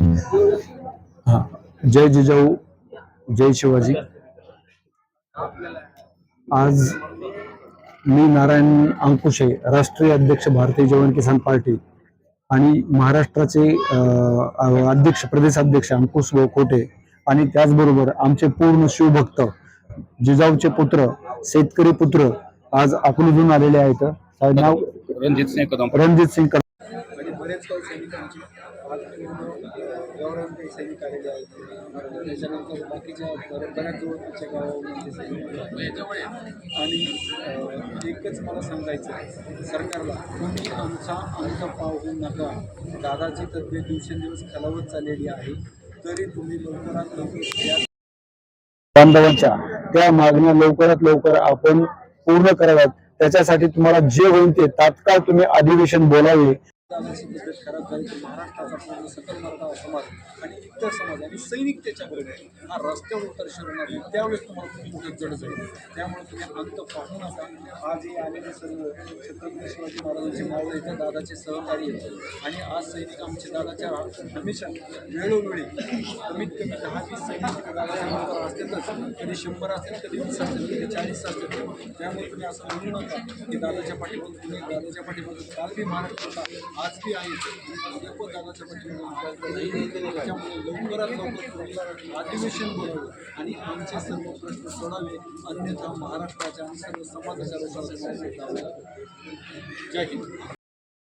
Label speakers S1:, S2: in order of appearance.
S1: हा. जय जिजाऊ जय शिवाजी. आज मी नारायण अंकुशे राष्ट्रीय अध्यक्ष भारतीय जवान किसान पार्टी आणि महाराष्ट्राचे अध्यक्ष प्रदेशाध्यक्ष अंकुश भाऊ खोटे आणि त्याचबरोबर आमचे पूर्ण शिवभक्त जिजाऊचे पुत्र शेतकरी पुत्र आज अकलूजून आलेले आहेत. नाव?
S2: रणजित सिंह कदम.
S1: रणजित सिंग
S3: बरेच काही सैनिकांची आज गावरान काही सैनिक आलेले आहेत. त्याच्यानंतर बाकीच्या बऱ्याच जवळपासच्या गावामध्ये सैनिक आणि एकच मला सांगायचं आहे. सरकारला तुम्ही आमचा आमचा पाव होऊ नका. दादाची तब्येत दिवसेंदिवस खालावत चाललेली आहे. तरी तुम्ही लवकरात लवकर
S1: बांधवांच्या त्या मागण्या लवकरात लवकर आपण पूर्ण कराव्यात. त्याच्यासाठी तुम्हाला जे होईल ते तात्काळ तुम्ही अधिवेशन बोलावे.
S3: दादाची तब्येत खराब झाली तर महाराष्ट्राचा पूर्ण सकल मराठा समाज आणि इतर समाज आणि सैनिक त्याच्याबरोबर हा रस्त्यावर उतर शिरणार नाही. त्यावेळेस तुम्हाला खूप मोठं जड जाईल. त्यामुळे तुम्ही अंत पाहू नका. आज हे आलेले सर्व छत्रपती शिवाजी महाराजांचे मावळे इथं दादाचे सहकारी आणि आज सैनिक आमचे दादाच्या हमेशा वेळोवेळी कमीत कमी दहा वीस सैनिक इथं असतातच कधी शंभर असतील कधी वीस असतील कधी चाळीस असतील त्यामुळे तुम्ही असं म्हणू नका की दादाच्या पाठीमागून तुम्ही दादाच्या पाठीमागून काल बी महाराष्ट्र होता आज बी आहे. पण दादाच्या पाठीमागून त्याच्यामुळे लवकरात लवकर अधिवेशन बोलावं आणि आमचे सर्व प्रश्न सोडावे अन्यथा महाराष्ट्राच्या आणि सर्व समाजाच्या लोकांना जय हिंद.